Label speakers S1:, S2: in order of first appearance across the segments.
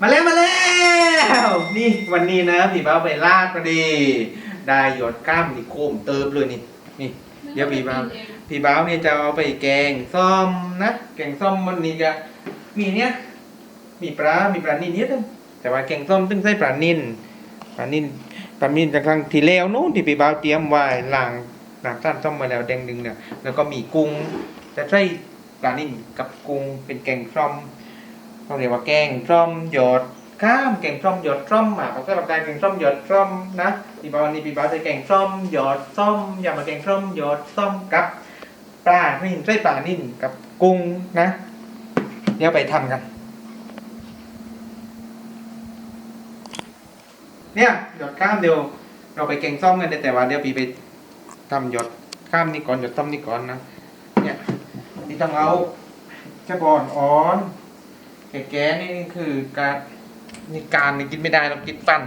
S1: มาแล้วมาแล้ว นี่วันนี้นะพี่เบ้าไปลาดพอดี ได้หยดกล้ามนี่โคมเติมเลยนี่ นี่ เดี๋ยวพี่เบ้าพี่เบ้าเนี่ยจะเอาไปแกงส้มนะ แกงส้มวันนี้จะมีเนี้ยมีปลา มีปลานิ่นเยอะเลยแต่ว่าแกงส้มต้องใส่ปลานิ่นปลานิ่นปลานิ่นจากครั้งที่แล้วนู้นที่พี่เบ้าเตรียมไว้ล้างล้างต้านส้มมาแล้วแดงดึงเนี่ยแล้วก็มีกุ้งจะใส่ปลานิ่นกับกุ้งเป็นแกงส้ม เขาเรียกว่าแกงส้มหยดข้ามแกงส้มหยดส้มอะเขาก็แบบแกงส้มหยดส้มนะปีบาวันนี้ปีบาจะแกงส้มหยดส้มอย่ามาแกงส้มหยดส้มกับปลานิ่นไส้ปลานิ่นกับกุ้งนะ เดี๋ยวไปทำกัน เนี่ยหยดข้ามเดียว เราไปแกงส้มกันแต่ว่าเดี๋ยวปีไปทำหยดข้ามนี่ก่อนหยดส้มนี่ก่อนนะ เนี่ยนี่ต้องเอาจะก่อนอ่อน แก่แก่นี่คือการนี่การนี่กินไม่ได้เรากินปั้น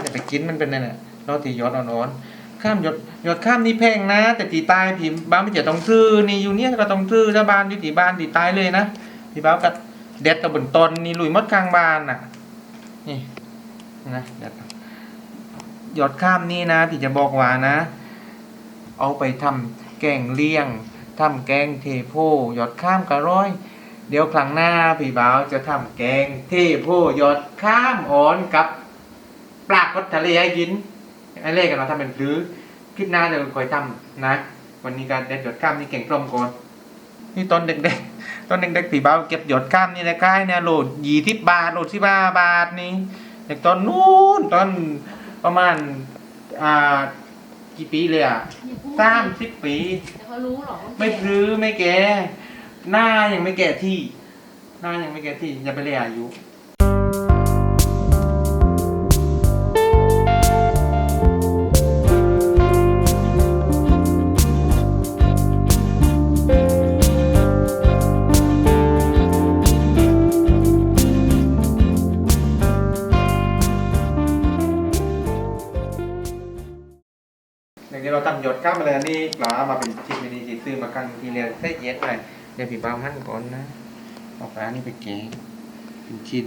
S1: อย่าไปกินมันเป็นนั่นแหละเราตียอดอ่อนๆข้ามยอดยอดข้ามนี่แพงนะ แต่ตีตายพี่บ้านไม่เจะต้องซื้อนี่อยู่เนี่ยก็ต้องซื้อถ้าบ้านอยู่ตีบ้านตีตายเลยนะพี่บ้านก็เด็ดกับบนตนนี่ลุยมดกลางบ้านน่ะนี่นะเด็ดยอดข้ามนี่นะพี่จะบอกว่านะ เอาไปทำแกงเลี่ยงทำแกงเทโพยอดข้ามกระร้อย เดี๋ยวครั้งหน้าพี่บ่าวจะทำแกงเทโพยอดข้ามอ่อนกับปลากดทะเลให้กินไอ้เล่กันเราทำเป็นซื้อคลิปหน้าเดี๋ยวคอยทำนะ วันนี้การเด็ดยอดข้ามนี่เก่งกลมก่อนนี่ตอนเด็กๆตอนเด็กๆพี่บ่าวเก็บยอดข้ามนี่นะค่ายเนี่ยโหลดยี่สิบบาทโหลดสิบห้าบาทนี่เด็กตอนนู้นตอนประมาณอ่ากี่ปีเลยอะสามสิบปี
S2: แต่เขารู้หรอว่า
S1: ไม่พรื้อไม่แก่ หน้ายังไม่แก่ที่ หน้ายังไม่แก่ที่ อย่าไปเลยอายุ อย่างที่เราทำหยดข้ามมาเลยอันนี่ปลามาเป็นชิ้นเป็นชิ้นซื้อมาครั้งทีเรียนเส้เย็ดเลย เดี๋ยวพี่บ่าวหั่นก่อนนะเอาปลานี่ไปแกงเป็นชิ้น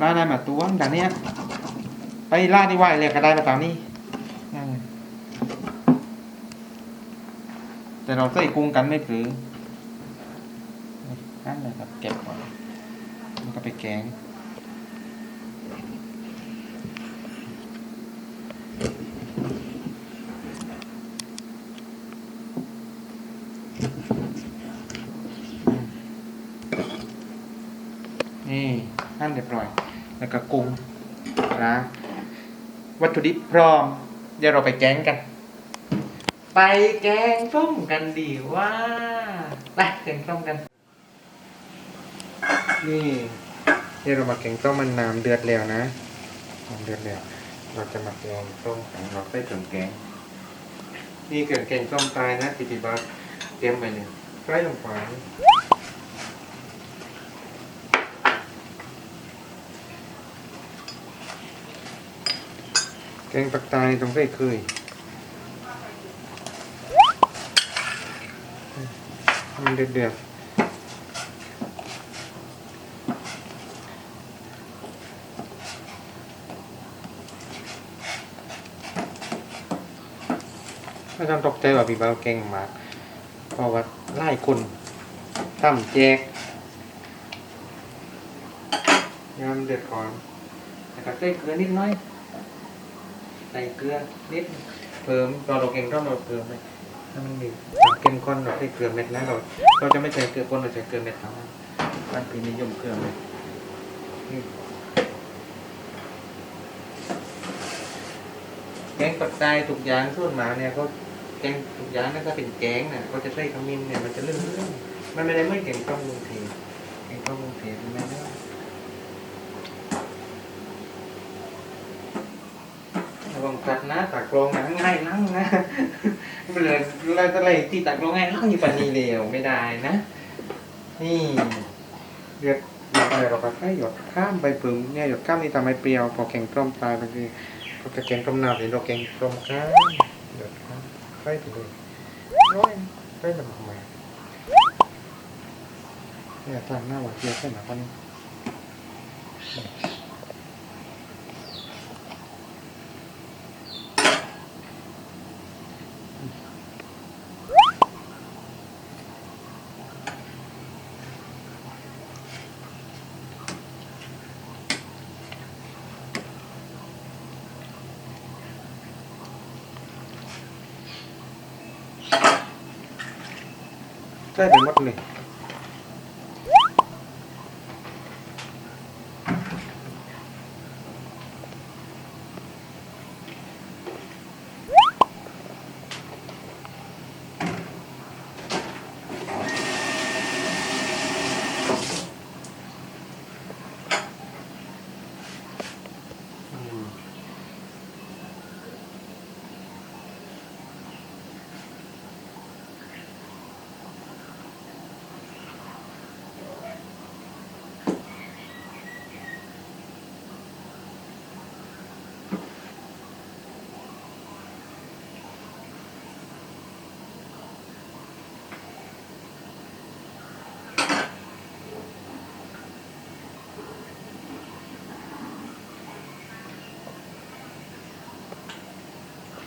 S1: ล่าได้มาตัวด่านเนี้ยไปล่าดีกว่าเลยก็ได้มาตามนี้แต่เราใส่กุ้งกันไม่พรือนั่นเลยครับเก็บก่อนแล้วก็ไปแกงนี่นั่นเรียบร้อย แล้วก็กุ้งนะวัตถุดิบพร้อม เดี๋ยวเราไปแกงกัน ไปแกงส้มกันดีว่าไปแกงส้มกัน นี่เดี๋ยวเรามาแกงส้มมันน้ำเดือดแล้วนะน้ำเดือดแล้วเราจะมาแกงส้มของเราใส่เครื่องแกง นี่เครื่องแกงส้มตายนะติติบัสเตรียมไปเลยใส่ลงไป แกงปักตายต้องใส่เคยมันเดือดเดือดไม่ต้องตกใจว่าพี่เบาเก่งมากเพราะว่าไล่คนทำแจกยำเดือดก่อนแล้วก็ใส่เกลือนิดน้อย ส่เกลือนิดเพิ่มเราเก่งต้องเราเพิ่มไหมถ้ามันมีความเข้มข้นเราใส่เกลือเม็ดนะเราเราจะไม่ใส่เกลือป่นเราใส่เกลือเม็ดเท่านั้นบ้านพี่นิยมเกลือเม็ดนี่แกงปักใต้ทุกอย่างส่วนมาเนี่ยเขาแกงทุกอย่างนั่นก็เป็นแกงน่ะก็จะใส่ขมิ้นเนี่ยมันจะเลื่อนๆมันไม่ได้เมื่อนแกงต้มลุงเทแกงต้มลุงเทมันไม่ได้ระวัง ตัดนะตักกรองนะง่ายนั่งนะไม่เลยเราจะอะไรที่ตักกรองง่ายนั่งอยู่ปันนี้เร็วไม่ได้นะ นี่เดือดเดือดอะไรเราก็แค่หยดข้ามไปปึงเนี่ยหยดข้ามนี่ทำให้เปรี้ยวพอแกงต้มตายไปคือก็จะแกงต้มหน้ำหรือเราแกงต้มข้าวเดือดข้าวใส่ไปเลยร้อยใส่ลำมาเนี่ยทานหน้าหวานเจี๊ยบใช่ไหมคนนี้ ใช่ไป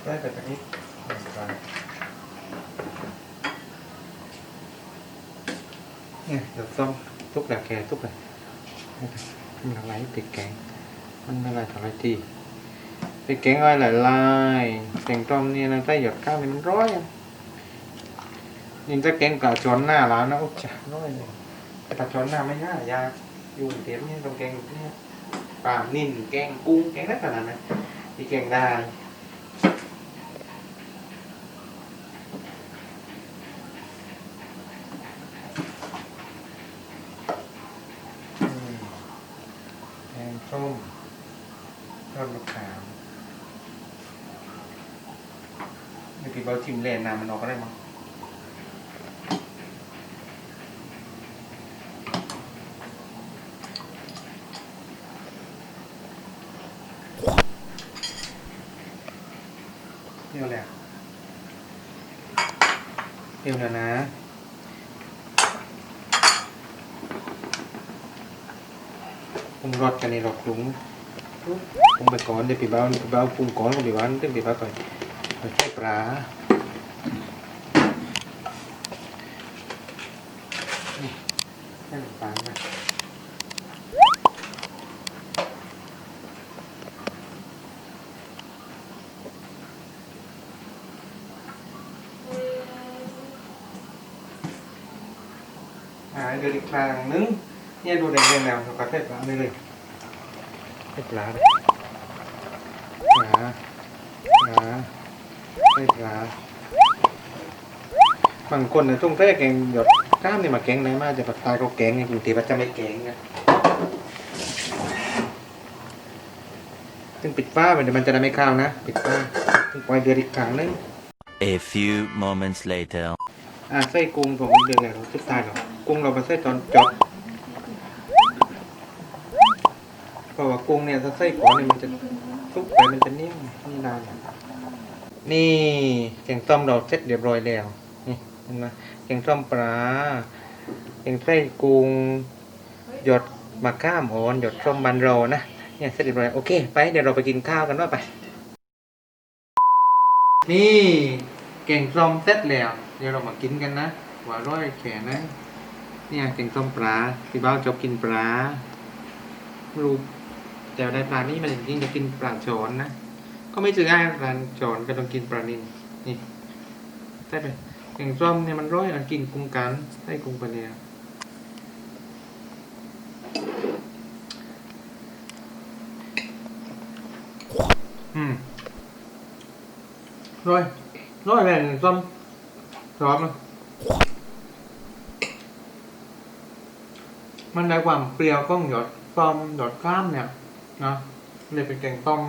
S1: ได้แต่ตรงนี้หนึ่งใบเนี่ยเดี๋ยวส้มทุกแบบแกทุกเลยมันอะไรติดแกงมันอะไรทำอะไรทีติดแกงอะไรหลายลายเสียงต้มนี่นะใต้หยดข้าวนี่มันร้อยยิงจะแกงกะจอนหน้าร้านนะโอ้จ้าร้อยเลยแต่กะจอนหน้าไม่ง่ายากอยู่กรุงนี่ต้องแกงเนี่ยปลานิ่นแกงกุ้งแกงได้ขนาดนั้นที่แกงได้ อืมแกงส้มทอดมะขาม ที่เบาชิมแล่น้ำมันออกก็ได้มั้งเดี๋ยวแหละเดี๋ยวนะนะปรุงรสกันในหลอกปรุงปรุงไปก่อนเดี๋ยวปีบ้าปีบ้าปรุงก่อนก็ปีบ้าเดี๋ยวปีบ้าไป ไปใช้ปลานี่ใช้ปลานะอ่าเดี๋ยวอีกครั้งนึงเนี่ยดูแดงๆแล้วเราก็ใช้ปลาไปเลยใส่ปลาเลยปลาปลา ใส่ปลาบางคนเนี่ยต้องใส่แกงหยดกล้ามเนี่ยมาแกงไหนมาจะปัดตายเขาแกงไงบางทีมันจะไม่แกงไงซึ่งปิดฝ้ามันเดี๋ยวมันจะได้ไม่ข้าวนะ ปิดฝ้าซึ่งปล่อยเดือดอีกครั้งนึง
S2: A few moments later.
S1: อ่าไส้กุ้งของเดือนอะไรเราสุดท้ายหรอกุ้งเราไปใส่ตอนจบเพราะว่ากุ้งเนี่ยถ้าใส่ก่อนเนี่ยมันจะทุกไปมันจะนิ่มนี่นาน นี่แกงส้มเราเสร็จเรียบร้อยแล้วนี่เห็นไหมแกงส้มปลาแกงไส้กุ้งหยดมะข้ามอ่อนหยดส้มบันโรนะเนี่ยเสร็จเรียบร้อยโอเค ไปเดี๋ยวเราไปกินข้าวกันว่าไป นี่แกงส้มเสร็จแล้ว เดี๋ยวเรามากินกันนะหวาอร่อยแค่ไหนเนี่ยแกงส้มปลาพี่บ้าวชอบกินปลาไม่รู้แต่ได้ปลานี่มันจริงจะกินปลาโฉนนะ ก็ไม่จืดง่ายปลาโฉนก็ต้องกินปลานินนี่ได้ไปแกงส้อมเนี่ยมันร้อยมันกินกุ้งกันได้กุ้งไปแล้วอืมร้อยร้อยแม่งส้อมชอบนะมันได้ความเปรี้ยวของหยดส้อมหยดข้ามเนี่ยนะเลยเป็นแกงส้ม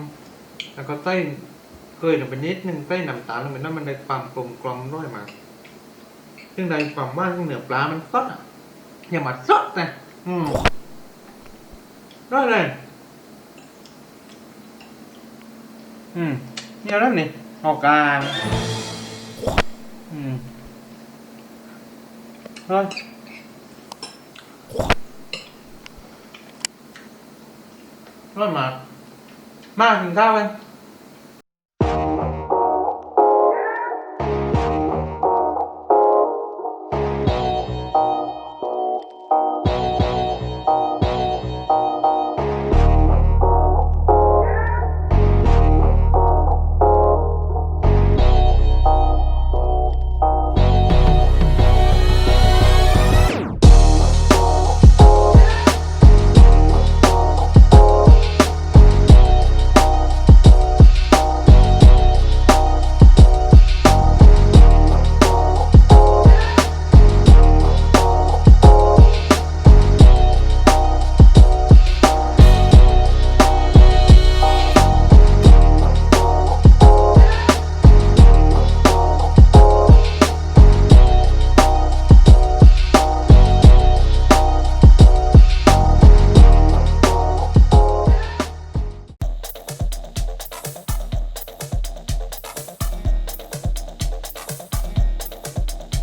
S1: แล้วก็ไส้เคยลงไปนิดนึงไส้น้ำตาลลงไปนั่นมันได้ความกลมกลอมด้วยมา ซึ่งได้ความว่าของเนื้อปลา มันสดอะอย่ามาสดนะอืมได้เลย อืมเนี่ยแล้วนี่ออกกลางอืมเฮ้ยร้อนมาก มากถึงข้าวเลย